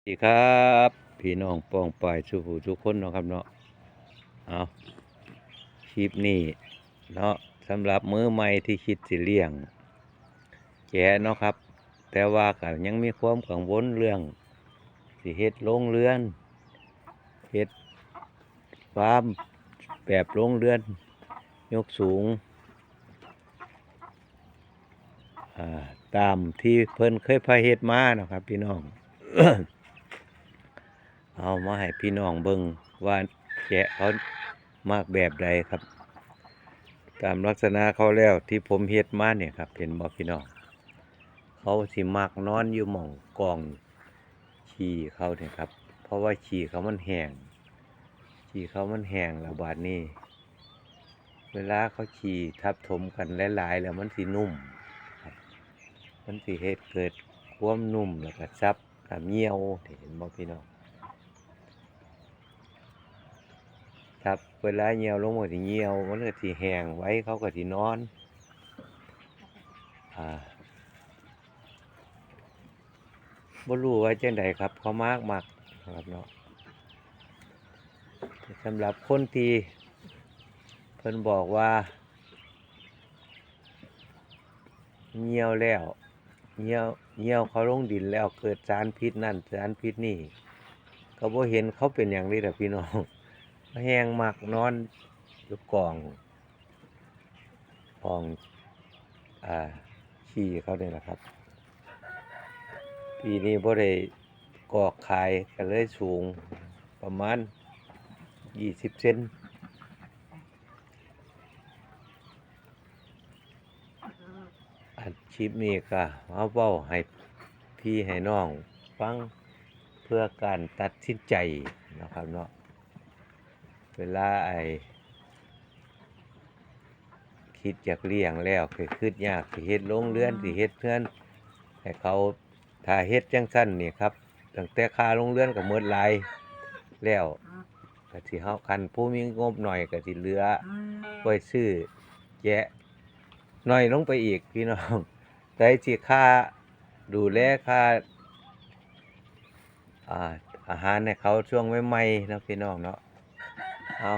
สวัสดีครับพี่น้องปองปายสุหูทุกคนเนาะครับเนาะเอาคลิปนี้เนาะสำหรับมือใหม่ที่คิดสิเลี้ยงแกเนาะครับ แต่ว่าก็ยังมีความกังวลเรื่อง สิเฮ็ดโรงเรือนเฮ็ดฟาร์มแบบโรงเรือน ยกสูงตามที่เพิ่นเคยพาเฮ็ดมาเนาะครับ พี่น้อง เอามาให้พี่น้องเบิ่งว่าแกะเขามากแบบใดครับ ตามลักษณะเขาแล้วที่ผมเฮ็ดมาเนี่ยครับเห็นบ่พี่น้องเขาสิมักนอนอยู่หม่องกองขี้เขาเนี่ยครับ เพราะว่าขี้เขามันแห้งขี้เขามันแห้งแล้วบาดนี้ เวลาเขาขี่ทับถมกันหลายๆแล้วมันสินุ่มครับมันสิเฮ็ดเกิดความนุ่มแล้วก็ซับกับเหี่ยวเห็นบ่พี่น้อง ครับเวลาเหี่ยวลงมันก็สิเหี่ยวมันก็สิแห้งไว้เขาก็สินอนอ่าบ่รู้ว่าจังใดครับ เขามากมักนะครับเนาะสำหรับคนที่เพิ่นบอกว่าเหี่ยวแล้วเหี่ยวเหี่ยวเขาลงดินแล้วเกิดสารพิษนั่นสารพิษนี่ ก็บ่เห็นเขาเป็นอย่างนี้แหละพี่น้อง แห้งมากนอนอยู่กองกองอ่าขี้เขาเนี่ยแหละครับ ปีนี้บ่ได้กอกขายก็เลยสูงประมาณยี่สิบเซนอันคลิปนี้ก็เอาเว้าให้พี่ให้น้องฟังเพื่อการตัดสินใจนะครับเนาะ เวลาไอคิดอยากเลี้ยงแล้วคือคิดยากสิเฮ็ดโรงเรือนสิเฮ็ดเพื่อนให้เขาถ้าเฮ็ดจังซั่นนี่ครับตั้งแต่ค่าโรงเรือนก็หมดหลายแล้วก็สิเฮาคันผู้มีงบหน่อยก็สิเหลือไว้ซื้อแยะน้อยลงไปอีกพี่น้องแต่สิค่าดูแลค่าอ่าอาหารให้เขาช่วงใหม่ๆนะพี่น้องเนาะ เอา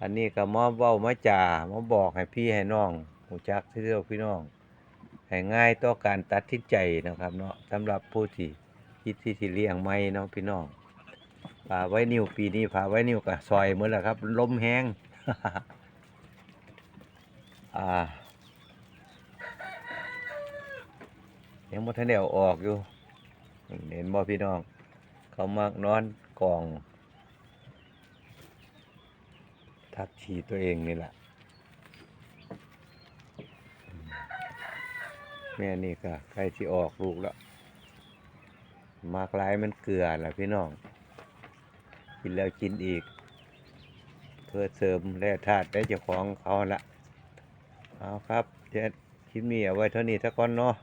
อันนี้ก็มาเว้ามาจ่ามาบอกให้พี่ให้น้องหูจักที่เรียกพี่น้องให้ง่ายต่อการตัดสินใจนะครับเนาะสำหรับผู้ที่คิดที่สิเลี้ยงไม่เนาะพี่น้องผาไว้นิ้วปีนี้ผาไว้นิ้วก็ซอยหมดแล้วครับลมแห้งอ่ายังบ่ทันได้เอออกอยู่เห็นบ่พี่น้อง เขามักนอนกอง ทับฉีตัวเองนี่แหละ แม่นี่ก็ใกล้ที่ออกลูกแล้ว มากหลายมันเกลือแหละพี่น้อง กินแล้วกินอีก เพื่อเสริมแร่ธาตุได้เจ้าของเขาละเอาครับเดี๋ยวคลิปนี้เอาไว้เท่านี้สักก่อนเนาะ